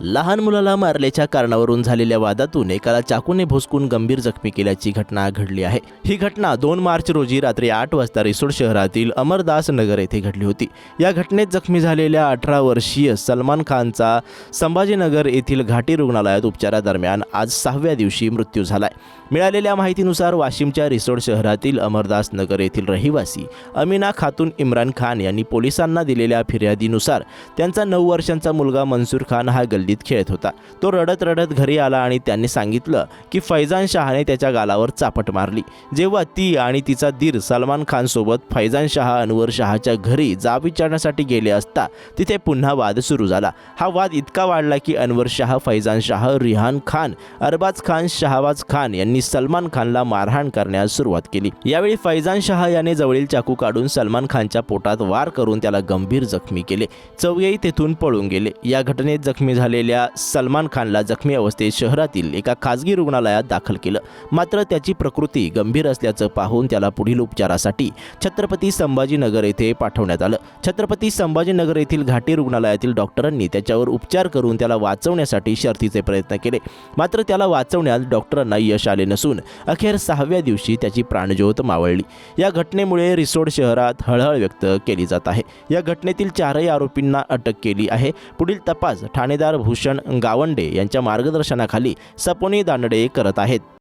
लहान मुलाला मारल्याच्या कारणावरून झालेल्या वादातून एकाला चाकूने भोसकून गंभीर जखमी केल्याची घटना घडली आहे. ही घटना दोन मार्च रोजी रात्री आठ वाजता रिसोड शहरातील अमरदास नगर येथे घडली होती. या घटनेत जखमी झालेल्या अठरा वर्षीय सलमान खानचा संभाजीनगर येथील घाटी रुग्णालयात उपचारादरम्यान आज सहाव्या दिवशी मृत्यू झालाय. मिळालेल्या माहितीनुसार वाशिमच्या रिसोड शहरातील अमरदास नगर येथील रहिवासी अमिना खातून इम्रान खान यांनी पोलिसांना दिलेल्या फिर्यादीनुसार त्यांचा नऊ वर्षांचा मुलगा मनसूर खान हा गल्ली गल्लीत खेळत होता. तो रडत रडत घरी आला आणि त्यांनी सांगितलं की फैजान शहाने त्याच्या गालावर चापट मारली. जेव्हा ती आणि तिचा दीर सलमान खानसोबत फैजान शहा अनवर शहाच्या घरी जाब विचारण्यासाठी गेले असता तिथे पुन्हा वाद सुरू झाला. हा वाद इतका वाढला की अनवर शहा फैजान शाह रिहान खान अरबाज खान शहाबाज खान यांनी सलमान खानला मारहाण करण्यास सुरुवात केली. यावेळी फैजान शहा याने जवळील चाकू काढून सलमान खानच्या पोटात वार करून त्याला गंभीर जखमी केले. चौघेही तेथून पळून गेले. या घटनेत जखमी झाले झालेल्या सलमान खानला जखमी अवस्थेत शहरातील एका खाजगी रुग्णालयात दाखल केलं. मात्र त्याची प्रकृती गंभीर असल्याचं पाहून त्याला पुढील उपचारासाठी छत्रपती संभाजीनगर येथे पाठवण्यात आलं. छत्रपती संभाजीनगर येथील घाटी रुग्णालयातील डॉक्टरांनी त्याच्यावर उपचार करून त्याला वाचवण्यासाठी शर्थीचे प्रयत्न केले. मात्र त्याला वाचवण्यात डॉक्टरांना यश आले नसून अखेर सहाव्या दिवशी त्याची प्राणज्योत मावळली. या घटनेमुळे रिसोड शहरात हळहळ व्यक्त केली जात आहे. या घटनेतील चारही आरोपींना अटक केली आहे. पुढील तपास ठाणेदार भूषण गावंडे यांच्या मार्गदर्शनाखाली सपोनी दांडडे करत आहेत.